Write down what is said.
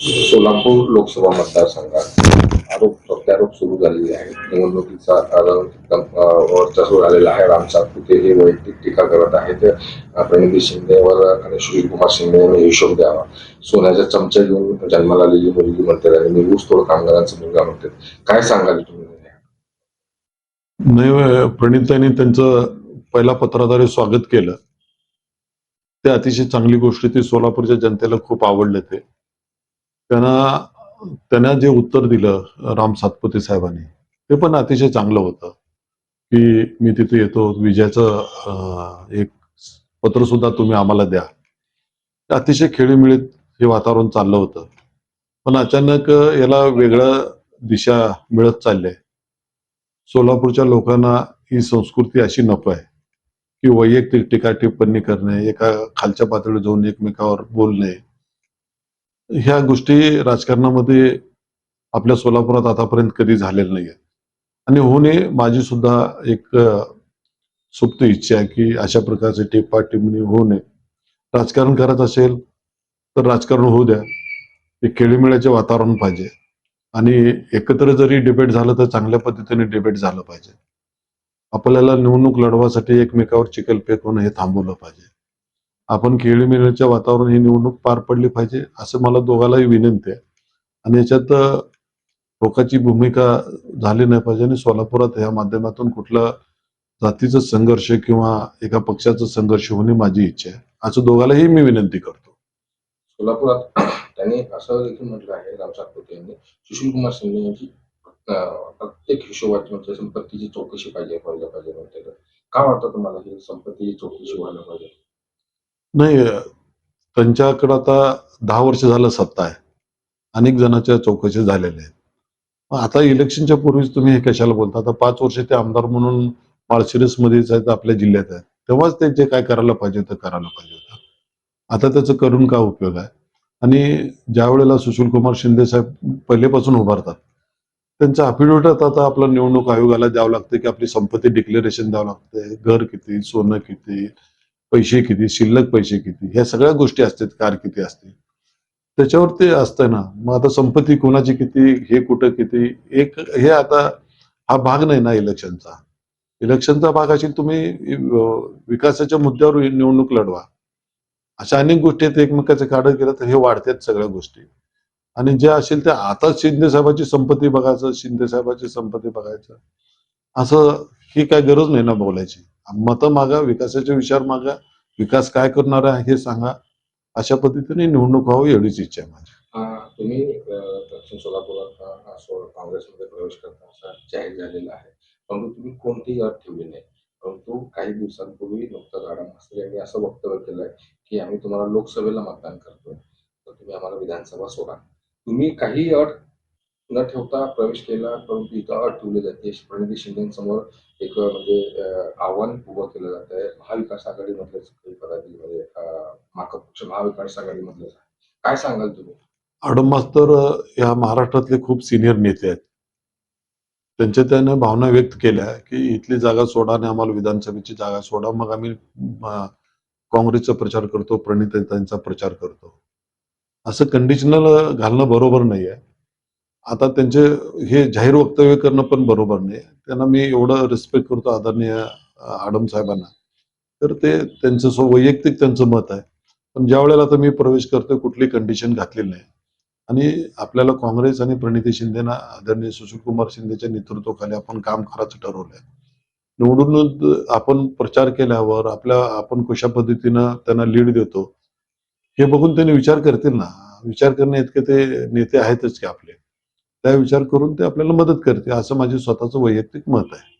सोलापूर लोकसभा मतदारसंघात आरोप प्रत्यारोप सुरू झालेले आहेत. निवडणुकीचा कारण एकदम वर्चस्व झालेला आहे. राम सातपुते हे वैयक्तिक टीका करत आहेत. अं, प्रणिती शिंदेवर आणि सुशीलकुमार शिंदे यांनी हिशोब द्यावा. सोन्याच्या चमच्या घेऊन जन्माला आलेली मुलगी म्हणते आणि मी ऊसतोड कामगारांचा मुलगा म्हणते काय सांगाल तुम्ही? नाही प्रणितांनी त्यांचं पहिला पत्राद्वारे स्वागत केलं. ते अतिशय चांगली गोष्ट ती सोलापूरच्या जनतेला खूप आवडलं ते. त्यांना त्यांना जे उत्तर दिलं राम सातपुते साहेबांनी ते पण अतिशय चांगलं होतं. की मी तिथे येतो विजयाचं एक पत्र सुद्धा तुम्ही आम्हाला द्या. अतिशय खेळीमिळीत हे वातावरण चाललं होतं. पण अचानक याला वेगळं दिशा मिळत चालली. आहे सोलापूरच्या लोकांना ही संस्कृती अशी नको आहे. की वैयक्तिक टीका टिप्पणी करणे एका खालच्या पातळीवर जाऊन एकमेकावर बोलणे ह्या गोष्टी राजकारणामध्ये आपल्या सोलापुरात आतापर्यंत कधी झालेल्या नाही आणि होणे माझी सुद्धा एक सुप्त इच्छा आहे की अशा प्रकारचे टिप्पा टिप्पणी होऊ नये. राजकारण करत असेल तर राजकारण होऊ द्या. एक खेळीमेळ्याचे वातावरण पाहिजे. आणि एकत्र जरी डिबेट झालं तर चांगल्या पद्धतीने डिबेट झालं पाहिजे. आपल्याला निवडणूक लढवासाठी एकमेकावर चिकलफेक होणं हे थांबवलं पाहिजे. आपण खेळीमेळीच्या वातावरण ही निवडणूक पार पडली पाहिजे असं मला दोघांनाही विनंती आहे. आणि याच्यात लोकांची टोकाची भूमिका झाली नाही पाहिजे आणि सोलापुरात या माध्यमातून कुठला जातीचा संघर्ष किंवा एका पक्षाचा संघर्ष होणे माझी इच्छा आहे. असं दोघांनाही मी विनंती करतो. सोलापुरात त्यांनी असं देखील म्हटलं आहे राम सातपुते यांनी सुशील कुमार शिंदे यांची प्रत्येक हिशोबाची म्हणजे संपत्तीची चौकशी पाहिजे व्हायला पाहिजे म्हणते. का वाटतं तुम्हाला ही संपत्तीची चौकशी व्हायला पाहिजे? नाही त्यांच्याकडे आता दहा वर्ष झालं सत्ता आहे. अनेक जणांच्या चौकशी झालेल्या आहेत. आता इलेक्शनच्या पूर्वीच तुम्ही हे कशाला बोलता? आता पाच वर्ष ते आमदार म्हणून माळशिरस मध्येच आहेत आपल्या जिल्ह्यात आहेत. तेव्हाच ते जे काय करायला पाहिजे ते करायला पाहिजे होतं. आता त्याचं करून काय उपयोग आहे? आणि ज्या वेळेला सुशील कुमार शिंदे साहेब पहिलेपासून उभारतात त्यांचा अफिडेविट आता आपला निवडणूक आयोगाला द्यावं लागतं की आपली संपत्ती डिक्लेरेशन द्यावं लागते घर किती सोनं किती पैसे किती शिल्लक पैसे किती ह्या सगळ्या गोष्टी असतात कार किती असते. त्याच्यावर ते असतं ना मग आता संपत्ती कोणाची किती हे कुठं किती एक हे आता हा भाग नाही ना इलेक्शनचा. इलेक्शनचा भाग असेल तुम्ही विकासाच्या मुद्द्यावर निवडणूक लढवा. अशा अनेक गोष्टी आहेत एकमेकाचे काढत गेलं तर हे वाढतात सगळ्या गोष्टी. आणि जे असेल ते आता शिंदे साहेबाची संपत्ती बघायचं शिंदे साहेबाची संपत्ती बघायचं असं ही काय गरज नाही ना बोलायची. मतं मागा विकासाचे विचार मागा विकास काय करणार आहे हे सांगा. अशा पद्धतीने निवडणूक व्हावं एवढीच इच्छा आहे माझी. तुम्ही दक्षिण सोलापुरात काँग्रेसमध्ये प्रवेश करता असा जाहीर झालेला आहे. परंतु तुम्ही कोणतीही अट ठेवली नाही? परंतु काही दिवसांपूर्वी नुकताच राडा मास्तर यांनी असं वक्तव्य केलंय की आम्ही तुम्हाला लोकसभेला मतदान करतोय. तर तुम्ही आम्हाला विधानसभा सोडा. तुम्ही काही अट न ठेवता प्रवेश केला परंतु इथं अट ठेवली जाते. प्रणिती शिंदेसमोर एक म्हणजे आव्हान उभं केलं जात आहे. महाविकास आघाडीमधलेच काही म्हणजे माकप पक्ष महाविकास आघाडीमधलेच आहे. काय सांगाल तुम्ही? आडम मास्तर या महाराष्ट्रातले खूप सिनियर नेते आहेत. त्यांच्या त्यानं भावना व्यक्त केल्या की इथली जागा सोडा आणि आम्हाला विधानसभेची जागा सोडा. मग आम्ही काँग्रेसचा प्रचार करतो प्रणितांचा प्रचार करतो. असं कंडिशनल घालणं बरोबर नाही आहे आता त्यांचे हे जाहीर वक्तव्य करणं पण बरोबर नाही. त्यांना मी एवढं रिस्पेक्ट करतो आदरणीय आडम साहेबांना. तर ते त्यांचं स्व वैयक्तिक त्यांचं मत आहे. पण ज्या वेळेला आता मी प्रवेश करतोय कुठली कंडिशन घातलेली नाही. आणि आपल्याला काँग्रेस आणि प्रणिती शिंदेना आदरणीय सुशील कुमार शिंदेच्या नेतृत्वाखाली आपण काम करायचं ठरवलंय. निवडून आपण प्रचार केल्यावर आपल्या आपण कशा पद्धतीनं त्यांना लीड देतो हे बघून त्यांनी विचार करतील ना. विचार करणे इतके ते नेते आहेतच की आपले. त्या विचार करून ते आपल्याला मदत करते. असं माझे स्वतःचं वैयक्तिक मत आहे.